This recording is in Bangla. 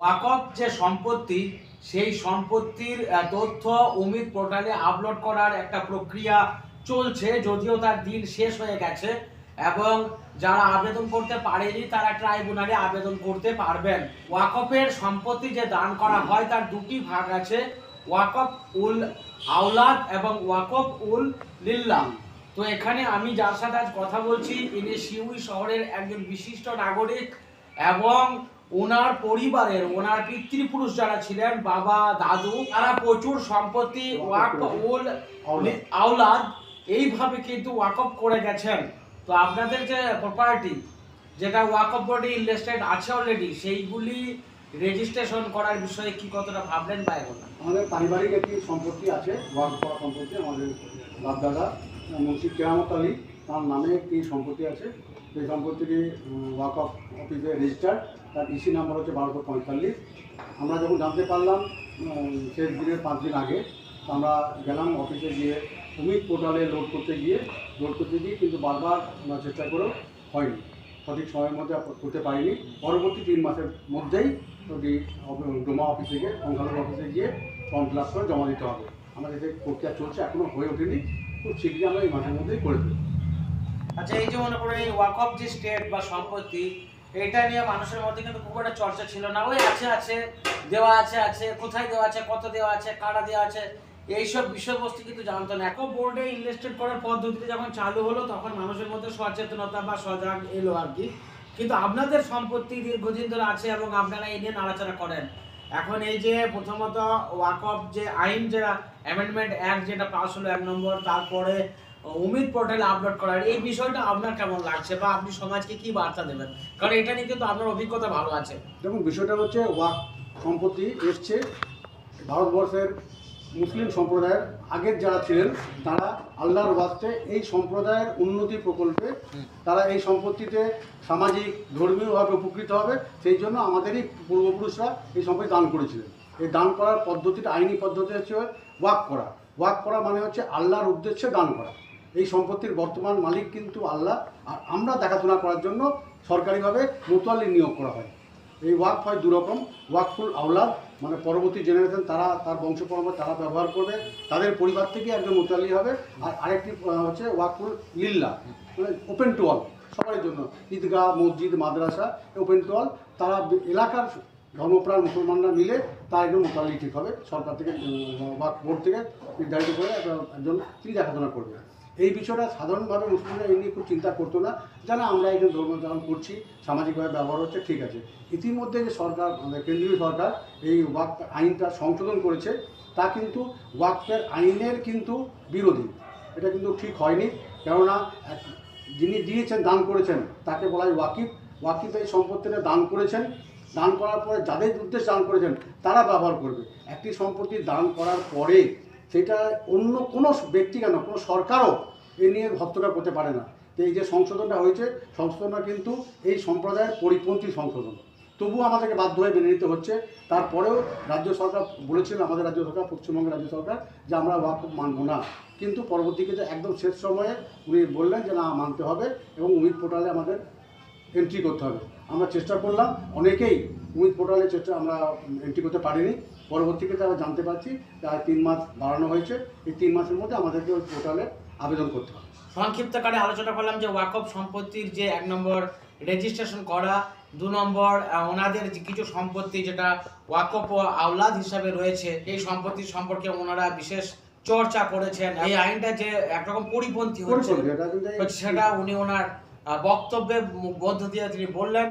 ওয়াকফ যে সম্পত্তি, সেই সম্পত্তির তথ্য উমিদ পোর্টালে আপলোড করার একটা প্রক্রিয়া চলছে, যদিও তার দিন শেষ হয়ে গেছে, এবং যারা আবেদন করতে পারেনি, তারা ট্রাইব্যুনালে আবেদন করতে পারবেন। ওয়াকফের সম্পত্তি যে দান করা হয়, তার দুটি ভাগ আছে, ওয়াকফ উল আওলাদ এবং ওয়াকফ উল লিল্লাহ তো এখানে আমি যার সাথে আজ কথা বলছি, ইনি শিউই শহরের একজন বিশিষ্ট নাগরিক, এবং ওনার পরিবারের, ওনার পিতৃপুরুষ যারা ছিলেন, বাবা, দাদু, তারা প্রচুর সম্পত্তি ওয়াকফ আওলাদ, এইভাবে কিন্তু ওয়াকফ করে গেছেন। তো আপনাদের যে প্রপার্টি যেটা ওয়াকফ বোর্ডে ইনভেস্টেড আছে অলরেডি সেইগুলি রেজিস্ট্রেশন করার বিষয়ে কি কতটা ভাবলেন বা এখন আমাদের পারিবারিক একটি সম্পত্তি আছে ওয়ার্ক করা সম্পত্তি আমাদের বাপদাদা মুন্সি কেরামত আলী। তার নামে একটি সম্পত্তি আছে। সেই সম্পত্তিটি ওয়াক অফ অফিসে রেজিস্টার তার ইসি নাম্বার হচ্ছে বারোশো পঁয়তাল্লিশ। আমরা যখন জানতে পারলাম শেষ দিনের পাঁচ দিন আগে আমরা গেলাম অফিসে গিয়ে উমিদ পোর্টালে লোড করতে গিয়ে লোড করতে গিয়ে কিন্তু বারবার আমরা চেষ্টা করেও হয়নি। সঠিক সময়ের মধ্যে করতে পারিনি। পরবর্তী তিন মাসের মধ্যেই ওটি ডোমা অফিসে গিয়ে, সংখ্যালঘু অফিসে গিয়ে ফর্ম ফিল করে জমা দিতে হবে। আমাদের যে প্রক্রিয়া চলছে এখনও হয়ে ওঠেনি। খুব শীঘ্রই আমরা এই মাসের মধ্যেই করে দেবো। আচ্ছা এই যে মনে করো এই ওয়াকফ যে স্টেট বা সম্পত্তি, এটা নিয়ে মানুষের মধ্যে কিন্তু খুব একটা চর্চা ছিল না। ওই আছে আছে, দেওয়া আছে আছে, কোথায় দেওয়া আছে, কত দেওয়া আছে, কারা দেওয়া আছে, এইসব বিষয়বস্তু কিন্তু জানতো না। এখন বোর্ডে ইনভেস্টেড করার পদ্ধতিটা যখন চালু হলো, তখন মানুষের মধ্যে সচেতনতা বা সজাগ এলো আর কি। কিন্তু আপনাদের সম্পত্তি দীর্ঘদিন ধরে আছে এবং আপনারা এই নিয়ে নাড়াচাড়া করেন। এখন এই যে প্রথমত ওয়াকফ যে আইন, যেটা অ্যামেন্ডমেন্ট অ্যাক্ট যেটা পাস হলো এক নম্বর, তারপরে উমিদ পোর্টালে আপলোড করার এই বিষয়টা আপনার কেমন লাগছে বা আপনি সমাজকে কি বার্তা দেবেন? কারণ এটা নিয়ে কিন্তু আপনার অভিজ্ঞতা ভালো আছে। দেখুন বিষয়টা হচ্ছে ওয়াক সম্পত্তি এসছে। ভারতবর্ষের মুসলিম সম্প্রদায়ের আগের যারা ছিলেন তারা আল্লাহর বাস্তে এই সম্প্রদায়ের উন্নতি প্রকল্পে তারা এই সম্পত্তিতে সামাজিক ধর্মীয়ভাবে উপকৃত হবে। সেই জন্য আমাদেরই পূর্বপুরুষরা এই সম্পত্তি দান করেছিলেন। এই দান করার পদ্ধতিটা আইনি পদ্ধতি হচ্ছে ওয়াক করা। ওয়াক করা মানে হচ্ছে আল্লাহর উদ্দেশ্যে দান করা। এই সম্পত্তির বর্তমান মালিক কিন্তু আল্লাহ। আর আমরা দেখাশোনা করার জন্য সরকারিভাবে মোতালি নিয়োগ করা হয়। এই ওয়াক হয় দুরকম, ওয়াকফুল আওলাদ মানে পরবর্তী জেনারেশন তারা, তার বংশ পরম্পরা তারা ব্যবহার করবে, তাদের পরিবার থেকে একজন মোতালি হবে। আর আরেকটি হচ্ছে ওয়াকফুল লিল্লা মানে ওপেন টু অল সবার জন্য। ঈদগাহ, মসজিদ, মাদ্রাসা ওপেন টু অল তারা এলাকার ধর্মপ্রাণ মুসলমানরা মিলে তার একজন মোতালি ঠিক হবে। সরকার থেকে ওয়াক বোর্ড থেকে নির্ধারিত করে একজন তিনি দেখাশোনা করবে। এই বিষয়টা সাধারণভাবে মুসলিমরা এই নিয়ে খুব চিন্তা করতো না জানা আমরা এখানে ধর্ম যেমন করছি, সামাজিকভাবে ব্যবহার হচ্ছে, ঠিক আছে। ইতিমধ্যে যে সরকার কেন্দ্রীয় সরকার এই ওয়াক আইনটা সংশোধন করেছে, তা কিন্তু ওয়াকফের আইনের কিন্তু বিরোধী। এটা কিন্তু ঠিক হয়নি, কেননা যিনি দিয়েছেন, দান করেছেন, তাকে বলা হয় ওয়াকিফ ওয়াকিফ এই সম্পত্তিটা দান করেছেন। দান করার পরে যাদের উদ্দেশ্যে দান করেছেন, তারা ব্যবহার করবে। একটি সম্পত্তি দান করার পরে সেটা অন্য কোনো ব্যক্তি কেন, কোনো সরকারও এ নিয়ে হস্তক্ষেপ করতে পারে না। তো এই যে সংশোধনটা হয়েছে, সংশোধনটা কিন্তু এই সম্প্রদায়ের পরিপন্থী সংশোধন। তবুও আমাদেরকে বাধ্য হয়ে মেনে নিতে হচ্ছে। তারপরেও রাজ্য সরকার বলেছিল, আমাদের রাজ্য সরকার, পশ্চিমবঙ্গের রাজ্য সরকার, যে আমরা ওয়াকফ মানব না। কিন্তু পরবর্তীকে যে একদম শেষ সময়ে উনি বললেন যে, না, মানতে হবে এবং উমিদ পোর্টালে আমাদের এন্ট্রি করতে হবে। আমরা চেষ্টা করলাম, অনেকেই উমিদ পোর্টালে চেষ্টা আমরা এন্ট্রি করতে পারিনি। পরবর্তীতে আমরা জানতে পারছি যে আর তিন মাস বাড়ানো হয়েছে। এই তিন মাসের মধ্যে আমাদেরকে ওই পোর্টালে আবেদন করতে হবে। সংক্ষিপ্তকারে আলোচনা করলাম যে ওয়াকফ সম্পত্তির যে এক নম্বর রেজিস্ট্রেশন করা দু নম্বর ওনাদের যে কিছু সম্পত্তি যেটা ওয়াকফ ও আওলাদ হিসাবে রয়েছে এই সম্পত্তি সম্পর্কে ওনারা বিশেষ চর্চা করেছেন। এই আইনটা যে একরকম পরিপন্থী হচ্ছে সেটা উনি ওনার বক্তব্যের মধ্য দিয়ে তিনি বললেন।